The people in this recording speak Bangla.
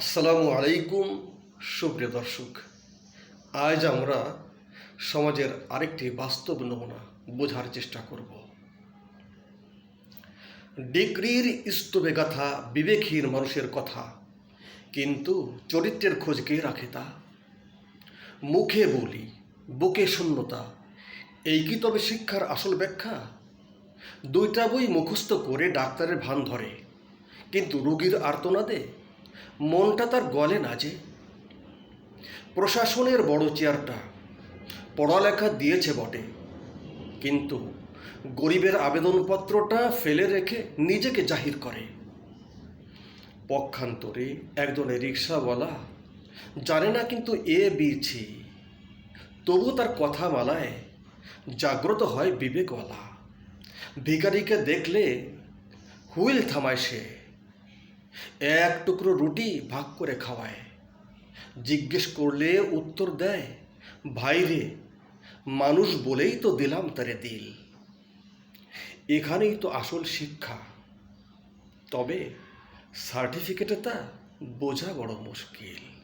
আসসালামু আলাইকুম, সুপ্রিয় দর্শক। আজ আমরা সমাজের আরেকটি বাস্তব নমুনা বোঝার চেষ্টা করব। ডিগ্রির স্তূপে গাথা বিবেকহীন মানুষের কথা, কিন্তু চরিত্রের খোঁজ কে রাখে তা? মুখে বলি, বুকে শূন্যতা, এই কি তবে শিক্ষার আসল ব্যাখ্যা? দুইটা বই মুখস্থ করে ডাক্তারের ভান ধরে, কিন্তু রোগীর আর্তনাদে মনটা তার গলে না যে। প্রশাসনের বড় চেয়ারটা পড়ালেখা দিয়েছে বটে। কিন্তু গরিবের আবেদনপত্রটা ফেলে রেখে নিজেকে জাহির করে। পক্ষান্তরে একজন রিক্সাওয়ালা জানে না কিন্তু এ বিছি তবু তার কথা মালায় জাগ্রত হয় বিবেকওয়ালা। ভিখারিকে দেখলে হুইল থামায় সে। এক টুকরো রুটি ভাগ করে খাওয়ায়। জিজ্ঞেস করলে উত্তর দেয় ভাইরে মানুষ বলেই তো দিলাম তারে দিল। এখানেই তো আসল শিক্ষা। তবে সার্টিফিকেটে তা বোঝা বড় মুশকিল।